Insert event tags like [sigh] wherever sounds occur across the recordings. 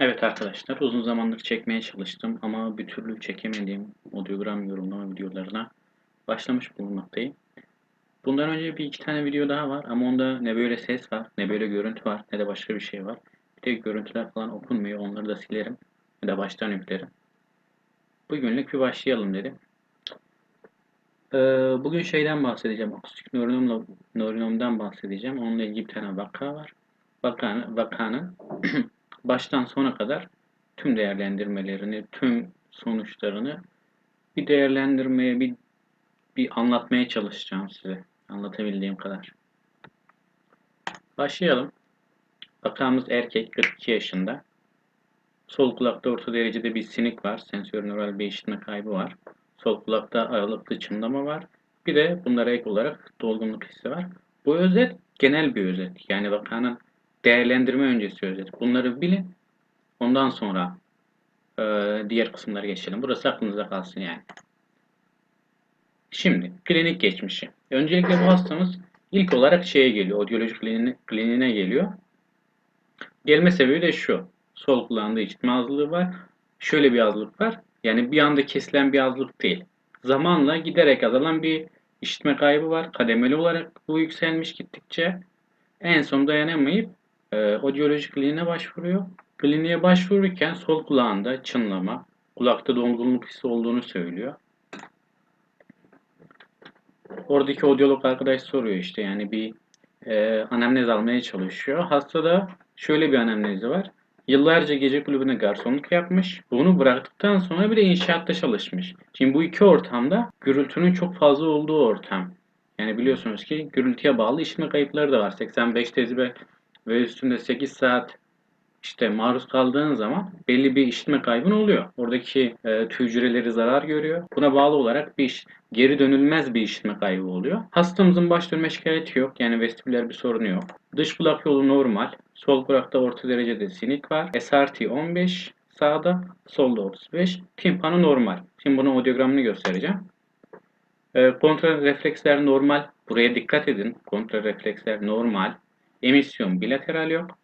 Evet arkadaşlar uzun zamandır çekmeye çalıştım ama bir türlü çekemediğim audiogram yorumlama videolarına başlamış bulunmaktayım. Bundan önce bir iki tane video daha var ama onda ne böyle ses var ne böyle görüntü var ne de başka bir şey var. Bir de görüntüler falan okunmuyor onları da silerim ya da baştan yüklerim. Bugünlük bir başlayalım dedim. Ee, bugün şeyden bahsedeceğim. Akustik nöronomla, nöronomdan bahsedeceğim. Onunla ilgili bir tane vaka var. Vakanın, vakanın [clears throat] baştan sona kadar tüm değerlendirmelerini, tüm sonuçlarını bir değerlendirmeye, bir, bir anlatmaya çalışacağım size. Anlatabildiğim kadar. Başlayalım. Vakamız erkek, 42 yaşında. Sol kulakta orta derecede bir sinik var. Sensör nöral bir işitme kaybı var. Sol kulakta aralıklı çınlama var. Bir de bunlara ek olarak dolgunluk hissi var. Bu özet genel bir özet. Yani vakanın değerlendirme öncesi özet. Bunları bilin. Ondan sonra e, diğer kısımlara geçelim. Burası aklınızda kalsın yani. Şimdi klinik geçmişi. Öncelikle bu hastamız ilk olarak şeye geliyor. Odyoloji kliniğine geliyor. Gelme sebebi de şu. Sol kulağında işitme azlığı var. Şöyle bir azlık var. Yani bir anda kesilen bir azlık değil. Zamanla giderek azalan bir işitme kaybı var. Kademeli olarak bu yükselmiş gittikçe. En son dayanamayıp e, odyoloji kliniğine başvuruyor. Kliniğe başvururken sol kulağında çınlama, kulakta dolgunluk hissi olduğunu söylüyor. Oradaki odyolog arkadaş soruyor işte yani bir e, anamnez almaya çalışıyor. Hastada şöyle bir anamnezi var. Yıllarca gece kulübüne garsonluk yapmış. Bunu bıraktıktan sonra bir de inşaatta çalışmış. Şimdi bu iki ortamda gürültünün çok fazla olduğu ortam. Yani biliyorsunuz ki gürültüye bağlı işitme kayıpları da var. 85 desibel ve üstünde 8 saat işte maruz kaldığın zaman belli bir işitme kaybın oluyor. Oradaki e, tüy hücreleri zarar görüyor. Buna bağlı olarak bir iş, geri dönülmez bir işitme kaybı oluyor. Hastamızın baş dönme şikayeti yok. Yani vestibüler bir sorunu yok. Dış kulak yolu normal. Sol kulakta orta derecede sinik var. SRT 15 sağda, solda 35. Timpano normal. Şimdi bunun audiogramını göstereceğim. E, kontra refleksler normal. Buraya dikkat edin. Kontra refleksler normal. Emisyon bilateral yok.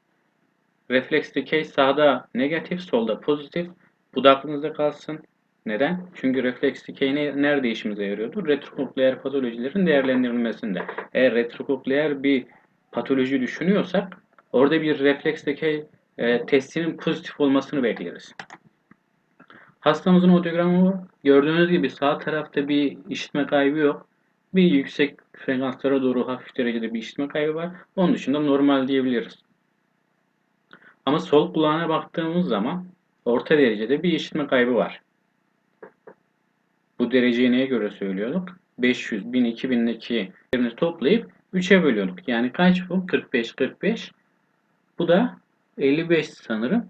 Refleks dikey sağda negatif, solda pozitif. Bu da aklınızda kalsın. Neden? Çünkü refleks dikey ne, nerede işimize yarıyordu? Retrokokleer patolojilerin değerlendirilmesinde. Eğer retrokokleer bir patoloji düşünüyorsak orada bir refleks dikey e, testinin pozitif olmasını bekleriz. Hastamızın audiogramı gördüğünüz gibi sağ tarafta bir işitme kaybı yok. Bir yüksek frekanslara doğru hafif derecede bir işitme kaybı var. Onun dışında normal diyebiliriz. Ama sol kulağına baktığımız zaman orta derecede bir işitme kaybı var. Bu dereceyi neye göre söylüyorduk? 500, 1000, 2000'deki yerini toplayıp 3'e bölüyorduk. Yani kaç bu? 45, 45. Bu da 55 sanırım.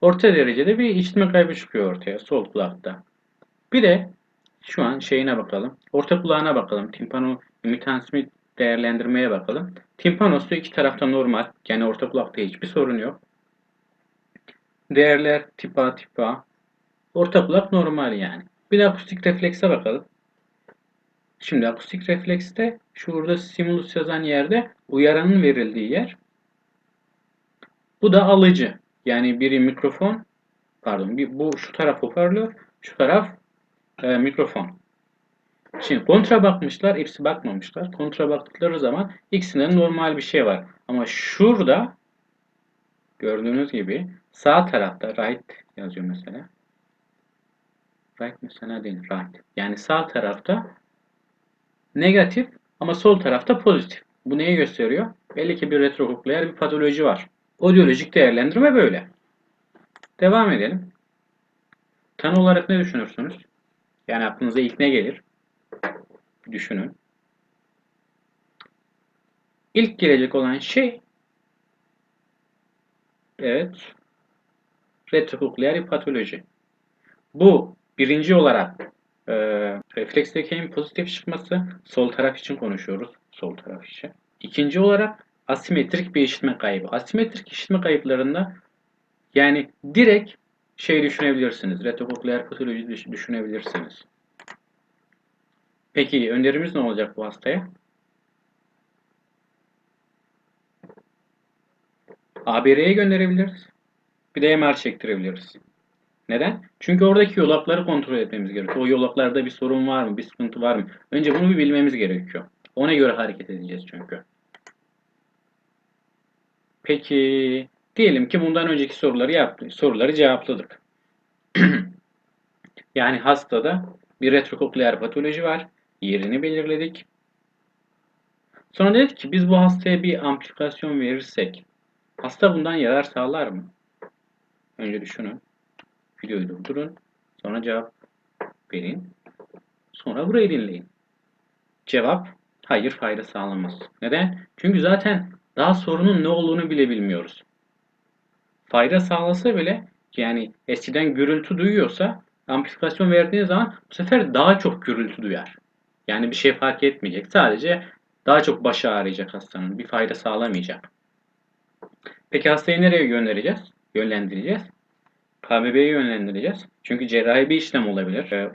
Orta derecede bir işitme kaybı çıkıyor ortaya sol kulakta. Bir de şu an şeyine bakalım. Orta kulağına bakalım. Timpano imitansimi değerlendirmeye bakalım. Timpanosu iki tarafta normal. Yani orta kulakta hiçbir sorun yok. Değerler tipa tipa. Orta kulak normal yani. Bir de akustik reflekse bakalım. Şimdi akustik reflekste şurada stimulus yazan yerde uyaranın verildiği yer. Bu da alıcı. Yani biri mikrofon, pardon, bu şu taraf hoparlör, şu taraf e, mikrofon. Şimdi kontra bakmışlar, hepsi bakmamışlar. Kontra baktıkları zaman ikisinden normal bir şey var. Ama şurada gördüğünüz gibi sağ tarafta right yazıyor mesela. Right mesela değil, right. Yani sağ tarafta negatif ama sol tarafta pozitif. Bu neyi gösteriyor? Belli ki bir retrokokleer bir patoloji var. Odyolojik değerlendirme böyle. Devam edelim. Tanı olarak ne düşünürsünüz? Yani aklınıza ilk ne gelir? düşünün. İlk gelecek olan şey evet retrokokleer patoloji. Bu birinci olarak e, refleks dekeyin pozitif çıkması sol taraf için konuşuyoruz. Sol taraf için. İkinci olarak asimetrik bir işitme kaybı. Asimetrik işitme kayıplarında yani direkt şey düşünebilirsiniz. Retrokokleer patoloji düşünebilirsiniz. Peki önerimiz ne olacak bu hastaya? ABR'ye gönderebiliriz. Bir de MR çektirebiliriz. Neden? Çünkü oradaki yolakları kontrol etmemiz gerekiyor. O yolaklarda bir sorun var mı? Bir sıkıntı var mı? Önce bunu bir bilmemiz gerekiyor. Ona göre hareket edeceğiz çünkü. Peki diyelim ki bundan önceki soruları yaptık. Soruları cevapladık. [clears throat] yani hastada bir retrokokleer patoloji var. Yerini belirledik. Sonra dedik ki biz bu hastaya bir amplifikasyon verirsek hasta bundan yarar sağlar mı? Önce düşünün. Videoyu durdurun. Sonra cevap verin. Sonra burayı dinleyin. Cevap hayır fayda sağlamaz. Neden? Çünkü zaten daha sorunun ne olduğunu bile bilmiyoruz. Fayda sağlasa bile yani eskiden gürültü duyuyorsa amplifikasyon verdiğiniz zaman bu sefer daha çok gürültü duyar. Yani bir şey fark etmeyecek. Sadece daha çok başı ağrıyacak hastanın. Bir fayda sağlamayacak. Peki hastayı nereye göndereceğiz? Yönlendireceğiz. KBB'ye yönlendireceğiz. Çünkü cerrahi bir işlem olabilir. Ee,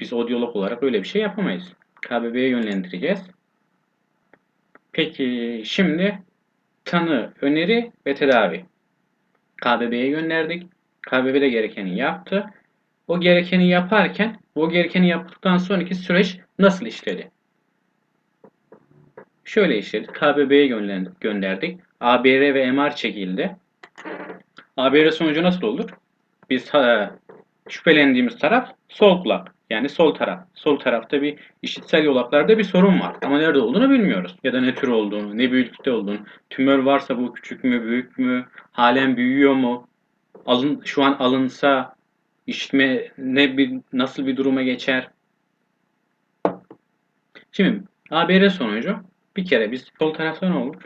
Biz odyolog olarak öyle bir şey yapamayız. KBB'ye yönlendireceğiz. Peki şimdi tanı, öneri ve tedavi. KBB'ye gönderdik. KBB de gerekeni yaptı. O gerekeni yaparken, o gerekeni yaptıktan sonraki süreç nasıl işledi? Şöyle işledi. KBB'ye gönderdik. ABR ve MR çekildi. ABR sonucu nasıl olur? Biz şüphelendiğimiz taraf sol kulak. Yani sol taraf. Sol tarafta bir işitsel yolaklarda bir sorun var. Ama nerede olduğunu bilmiyoruz. Ya da ne tür olduğunu, ne büyüklükte olduğunu. Tümör varsa bu küçük mü, büyük mü, halen büyüyor mu? Alın, şu an alınsa işitme ne bir nasıl bir duruma geçer? Şimdi ABR sonucu bir kere biz sol tarafta ne olur?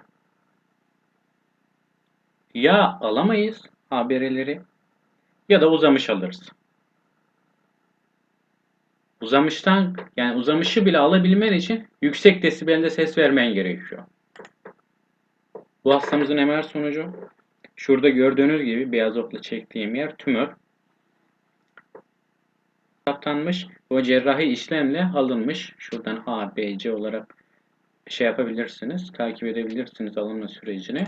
Ya alamayız ABR'leri ya da uzamış alırız. Uzamıştan yani uzamışı bile alabilmen için yüksek desibelde ses vermen gerekiyor. Bu hastamızın MR sonucu şurada gördüğünüz gibi beyaz okla çektiğim yer tümör. Saptanmış o cerrahi işlemle alınmış. Şuradan A, B, C olarak şey yapabilirsiniz. Takip edebilirsiniz alınma sürecini.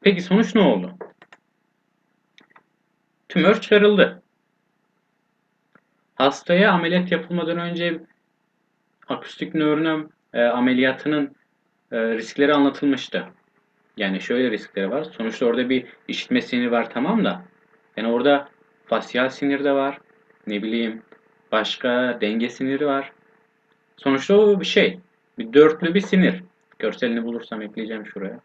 Peki sonuç ne oldu? Tümör çıkarıldı. Hastaya ameliyat yapılmadan önce akustik nöronom e, ameliyatının e, riskleri anlatılmıştı. Yani şöyle riskleri var. Sonuçta orada bir işitme siniri var tamam da. Yani orada fasyal sinir de var. Ne bileyim başka denge siniri var. Sonuçta o bir şey. Bir dörtlü bir sinir. Görselini bulursam ekleyeceğim şuraya.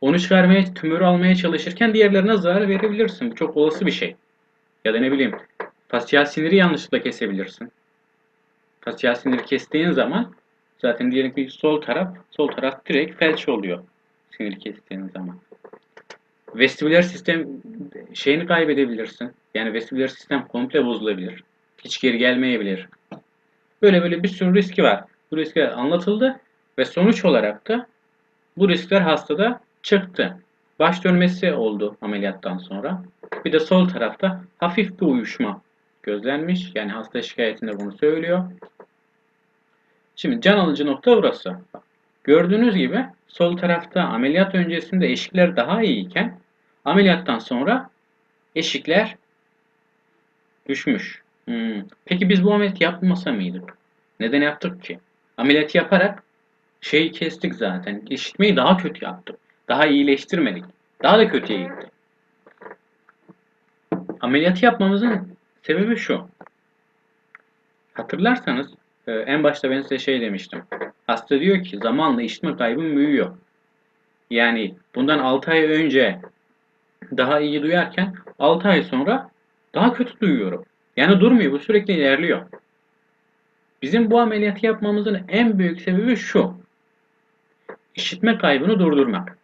Onu çıkarmaya, tümörü almaya çalışırken diğerlerine zarar verebilirsin. Bu çok olası bir şey. Ya da ne bileyim fasyal siniri yanlışlıkla kesebilirsin. Fasyal siniri kestiğin zaman zaten diyelim ki sol taraf, sol taraf direkt felç oluyor. Sinir kestiğin zaman. Vestibüler sistem şeyini kaybedebilirsin. Yani vestibüler sistem komple bozulabilir. Hiç geri gelmeyebilir. Böyle böyle bir sürü riski var. Bu riskler anlatıldı ve sonuç olarak da bu riskler hastada çıktı. Baş dönmesi oldu ameliyattan sonra. Bir de sol tarafta hafif bir uyuşma gözlenmiş. Yani hasta şikayetinde bunu söylüyor. Şimdi can alıcı nokta burası. Gördüğünüz gibi sol tarafta ameliyat öncesinde eşikler daha iyiyken ameliyattan sonra eşikler düşmüş. Hmm. Peki biz bu ameliyat yapmasa mıydık? Neden yaptık ki? Ameliyat yaparak şeyi kestik zaten. İşitmeyi daha kötü yaptık. Daha iyileştirmedik. Daha da kötüye gitti. Ameliyatı yapmamızın sebebi şu. Hatırlarsanız e, en başta ben size şey demiştim. Hasta diyor ki zamanla işitme kaybım büyüyor. Yani bundan 6 ay önce daha iyi duyarken 6 ay sonra daha kötü duyuyorum. Yani durmuyor. Bu sürekli ilerliyor. Bizim bu ameliyatı yapmamızın en büyük sebebi şu. İşitme kaybını durdurmak.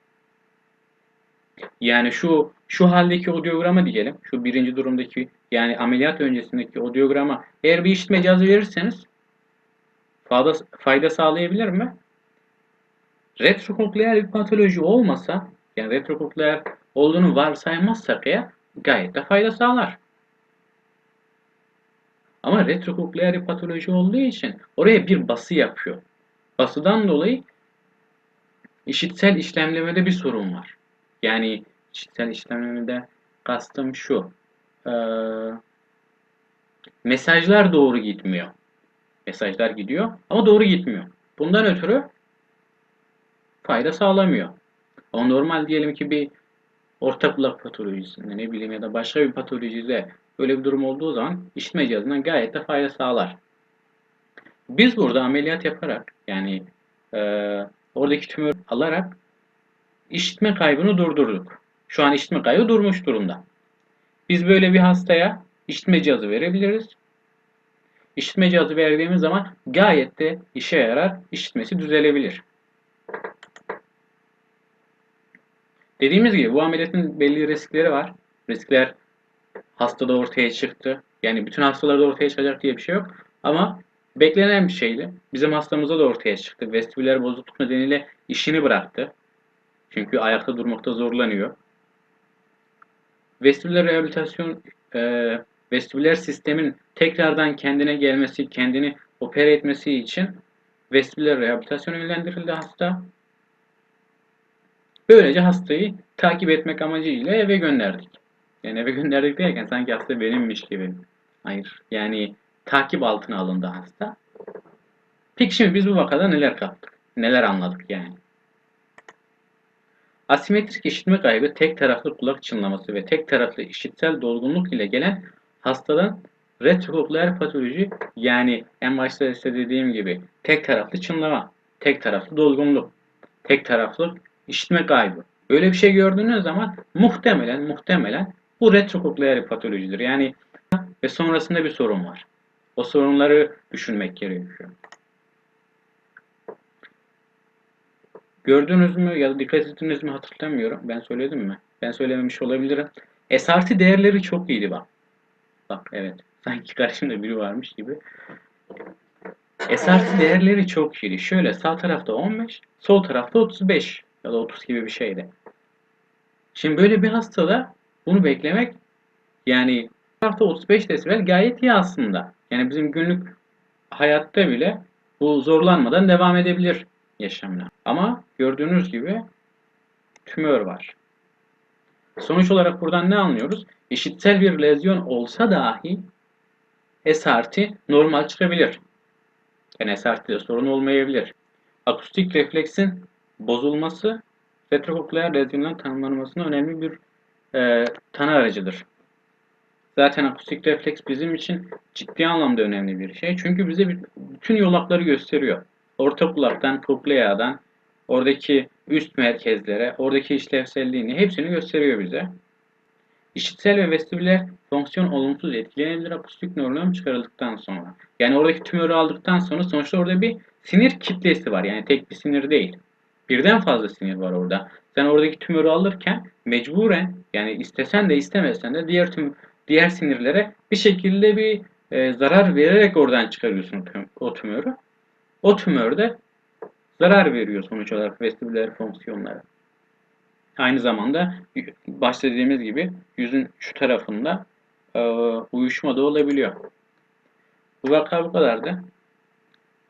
Yani şu şu haldeki odyograma diyelim. Şu birinci durumdaki yani ameliyat öncesindeki odyograma eğer bir işitme cihazı verirseniz fayda, fayda sağlayabilir mi? Retrokokleer bir patoloji olmasa yani retrokokleer olduğunu varsaymazsak eğer gayet de fayda sağlar. Ama retrokokleer bir patoloji olduğu için oraya bir bası yapıyor. Basıdan dolayı işitsel işlemlemede bir sorun var. Yani İşitsel işlemlemede kastım şu. Ee, mesajlar doğru gitmiyor. Mesajlar gidiyor ama doğru gitmiyor. Bundan ötürü fayda sağlamıyor. Ama normal diyelim ki bir orta kulak patolojisinde ne bileyim ya da başka bir patolojide böyle bir durum olduğu zaman işitme cihazından gayet de fayda sağlar. Biz burada ameliyat yaparak yani e, oradaki tümör alarak işitme kaybını durdurduk. Şu an işitme kaybı durmuş durumda. Biz böyle bir hastaya işitme cihazı verebiliriz. İşitme cihazı verdiğimiz zaman gayet de işe yarar, işitmesi düzelebilir. Dediğimiz gibi bu ameliyatın belli riskleri var. Riskler hastada ortaya çıktı. Yani bütün hastalarda ortaya çıkacak diye bir şey yok. Ama beklenen bir şeydi. Bizim hastamıza da ortaya çıktı. Vestibüler bozukluk nedeniyle işini bıraktı. Çünkü ayakta durmakta zorlanıyor. Vestibüler rehabilitasyon e, vestibüler sistemin tekrardan kendine gelmesi, kendini opere etmesi için vestibüler rehabilitasyon yönlendirildi hasta. Böylece hastayı takip etmek amacıyla eve gönderdik. Yani eve gönderdik derken sanki hasta benimmiş gibi. Hayır. Yani takip altına alındı hasta. Peki şimdi biz bu vakada neler kaptık? Neler anladık yani? Asimetrik işitme kaybı tek taraflı kulak çınlaması ve tek taraflı işitsel dolgunluk ile gelen hastadan retrokokleer patoloji yani en başta size dediğim gibi tek taraflı çınlama, tek taraflı dolgunluk, tek taraflı işitme kaybı. Böyle bir şey gördüğünüz zaman muhtemelen muhtemelen bu retrokokleer patolojidir. Yani ve sonrasında bir sorun var. O sorunları düşünmek gerekiyor. Gördünüz mü ya da dikkat ettiniz mi hatırlamıyorum. Ben söyledim mi? Ben söylememiş olabilirim. SRT değerleri çok iyiydi bak. Bak evet. Sanki karşımda biri varmış gibi. SRT değerleri çok iyiydi. Şöyle sağ tarafta 15, sol tarafta 35 ya da 30 gibi bir şeydi. Şimdi böyle bir hastada bunu beklemek yani tarafta 35 desibel gayet iyi aslında. Yani bizim günlük hayatta bile bu zorlanmadan devam edebilir yaşamına. Ama gördüğünüz gibi tümör var. Sonuç olarak buradan ne anlıyoruz? İşitsel bir lezyon olsa dahi SRT normal çıkabilir. Yani SRT'de sorun olmayabilir. Akustik refleksin bozulması retrokokleer lezyonların tanımlanmasında önemli bir e, tanı aracıdır. Zaten akustik refleks bizim için ciddi anlamda önemli bir şey. Çünkü bize bütün yolakları gösteriyor. Orta kulaktan, kokleadan, oradaki üst merkezlere, oradaki işlevselliğini hepsini gösteriyor bize. İşitsel ve vestibüler fonksiyon olumsuz etkilenebilir akustik nörlem çıkarıldıktan sonra. Yani oradaki tümörü aldıktan sonra sonuçta orada bir sinir kitlesi var. Yani tek bir sinir değil. Birden fazla sinir var orada. Sen oradaki tümörü alırken mecburen yani istesen de istemesen de diğer tüm diğer sinirlere bir şekilde bir e, zarar vererek oradan çıkarıyorsun o tümörü. O tümörde zarar veriyor sonuç olarak vestibüler fonksiyonlara. Aynı zamanda başta dediğimiz gibi yüzün şu tarafında e, uyuşma da olabiliyor. Bu vaka bu kadardı.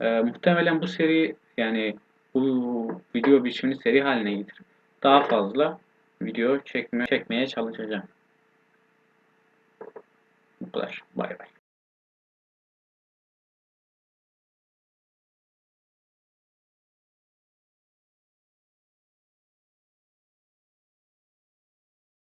E, muhtemelen bu seri yani bu video biçimini seri haline getirip daha fazla video çekme, çekmeye çalışacağım. Bu kadar. Bay bay.